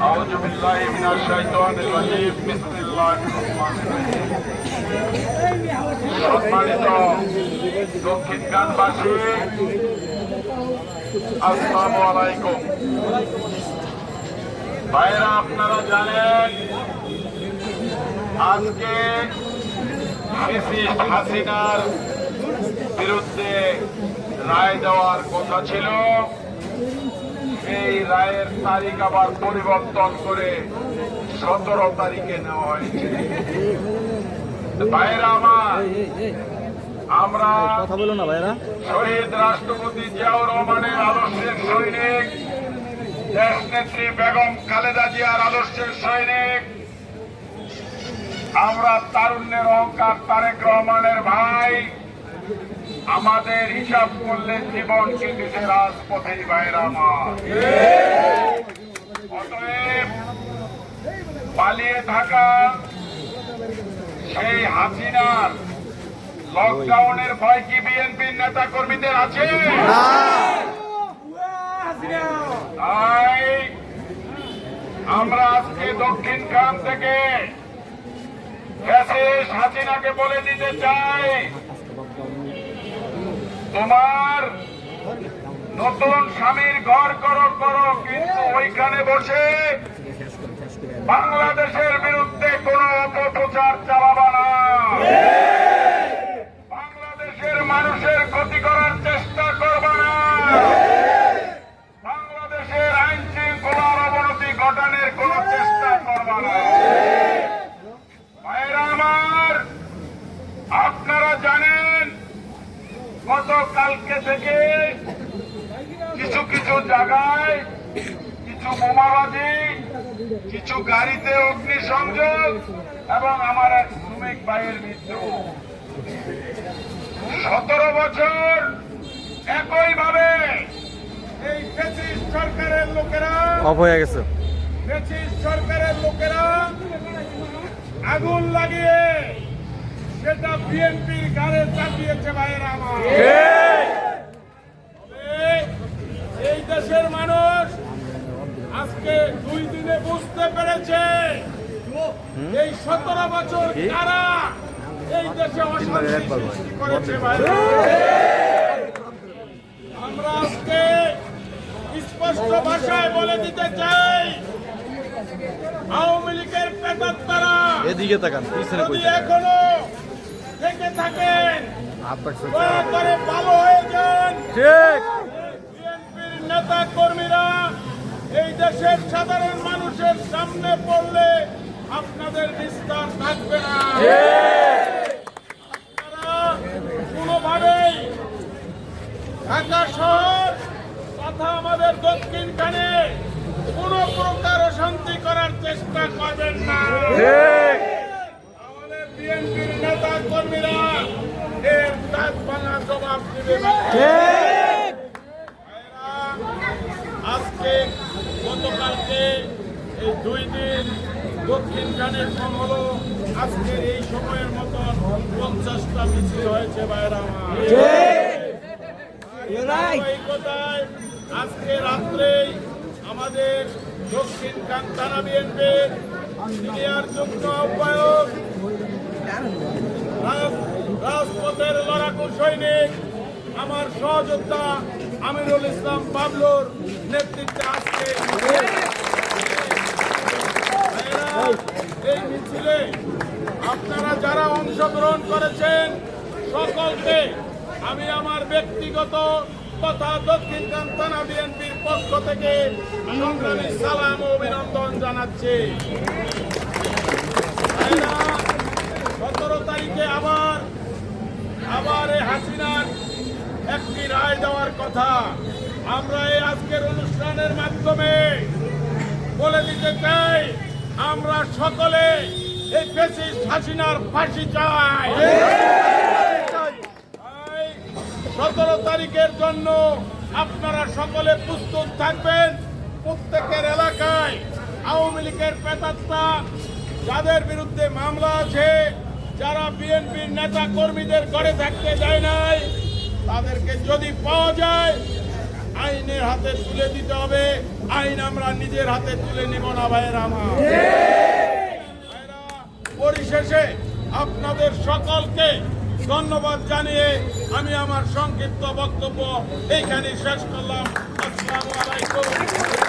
أعوذ بالله من الشيطان الرجيم بسم الله الرحمن الرحيم সম্মানিত দক্ষিণ গানবাসী আসসালামু আলাইকুম ভাইরা আপনারা জানেন আজকে ফ্যাসিস্ট হাসিনার বিরুদ্ধে রায় দেওয়ার কথা ছিল এই রায়ের তারিখ আবার পরিবর্তন করে সতেরো তারিখে নেওয়া হয়েছে। বাইরে আমার আমরা কথা বলো না ভাইরা শহীদ রাষ্ট্রপতি জিয়াউর রহমানের আদর্শের সৈনিক দেশ নেত্রী বেগম খালেদা জিয়ার আদর্শের সৈনিক আমরা তারুণ্যের অহংকার তারেক রহমানের ভাই আমাদের হিসাব করলে জীবন কেটেছে রাজপথেই বাইরা আমার। অতএব পালিয়ে থাকা সেই হাসিনার লকডাউনের ভয় কি বিএনপির নেতা কর্মীদের আছে? তাই আমরা আজকে দক্ষিণ খান থেকে হাসিনাকে বলে দিতে চাই। তোমার নতুন স্বামীর ঘর করো করো কিন্তু ওইখানে বসে বাংলাদেশের বিরুদ্ধে কোন অপপ্রচার চালাবা না বাংলাদেশের মানুষের ক্ষতি করার চেষ্টা করবা না বাংলাদেশের আইন শৃঙ্খলার অবনতি ঘটানোর কোন চেষ্টা করবা না ভাইরা আমার আপনারা জানেন গতকালকে থেকে কিছু কিছু জায়গায় কিছু বোমাবাজি কিছু গাড়িতে অগ্নিসংযোগ এবং আমার এক শ্রমিক ভাইয়ের মৃত্যু। সতেরো বছর একইভাবে এই ফ্যাসিস্ট সরকারের লোকেরা অফ হয়ে গেছে। ব্রিটিশ সরকারের লোকেরা আগুন লাগিয়ে সেটা বিএনপির গাড়ে চাপিয়েছে ভাইয়েরা আমার। এই দেশের মানুষ আজকে দুই দিনে বুঝতে পেরেছে এই সতেরো বছর কারা এই দেশে অশান্তি সৃষ্টি করেছে আমরা আজকে স্পষ্ট ভাষায় বলে দিতে চাই আওয়ামী লীগের পেতাত্তারা এদিকে তাকান। এখনও থেকে থাকেন। দয়া করে ভালো হয়ে যান। ঠিক। বিএনপির নেতা কর্মীরা এই দেশের সাধারণ মানুষের সামনে পড়লে আপনাদের বিস্তার থাকবে না। কোনোভাবেই ঢাকা শহর তথা আমাদের দক্ষিণ কানে কোন প্রকার অশান্তি করার চেষ্টা করবেন না। বিএনপির নেতা কর্মীরা এর দাঁত ভাঙা জবাব দিবে আজকে গতকালকে এই দুই দিন দক্ষিণ কানের কম হলো আজকের এই সময়ের মতন পঞ্চাশটা মিছিল হয়েছে বাইরা আজকে রাত্রেই আমাদের দক্ষিণ খান থানা বিএনপির সিনিয়র যুগ্ম আহ্বায়ক রাজপথের লড়াকু সৈনিক আমার সহযোদ্ধা আমিরুল ইসলাম বাবলুর নেতৃত্বে ভাইয়েরা, এই মিছিলে আপনারা যারা অংশগ্রহণ করেছেন সকলকে আমি আমার ব্যক্তিগত তথা দক্ষিণ থানা বিএনপির পক্ষ থেকে সংগ্রামী সালাম অভিনন্দন জানাচ্ছি। সতেরো তারিখে আবার আবার এই হাসিনার একটি রায় দেওয়ার কথা। আমরা এই আজকের অনুষ্ঠানের মাধ্যমে বলে দিতে চাই, আমরা সকলে এই ফেসিস্ট হাসিনার ফাঁসি চাই। সতেরো তারিখের জন্য আপনারা সকলে প্রস্তুত থাকবেন। প্রত্যেকের এলাকায় আওয়ামী লীগের পেতাত্তা যাদের বিরুদ্ধে মামলা আছে যারা বিএনপির নেতা কর্মীদের ঘরে থাকতে যায় নাই, তাদেরকে যদি পাওয়া যায়, আইনের হাতে তুলে দিতে হবে। আইন আমরা নিজের হাতে তুলে নিব না, ভাইয়েরা পরিশেষে আপনাদের সকলকে ধন্যবাদ জানিয়ে আমি আমার সংক্ষিপ্ত বক্তব্য এইখানে শেষ করলাম। আসসালামু আলাইকুম।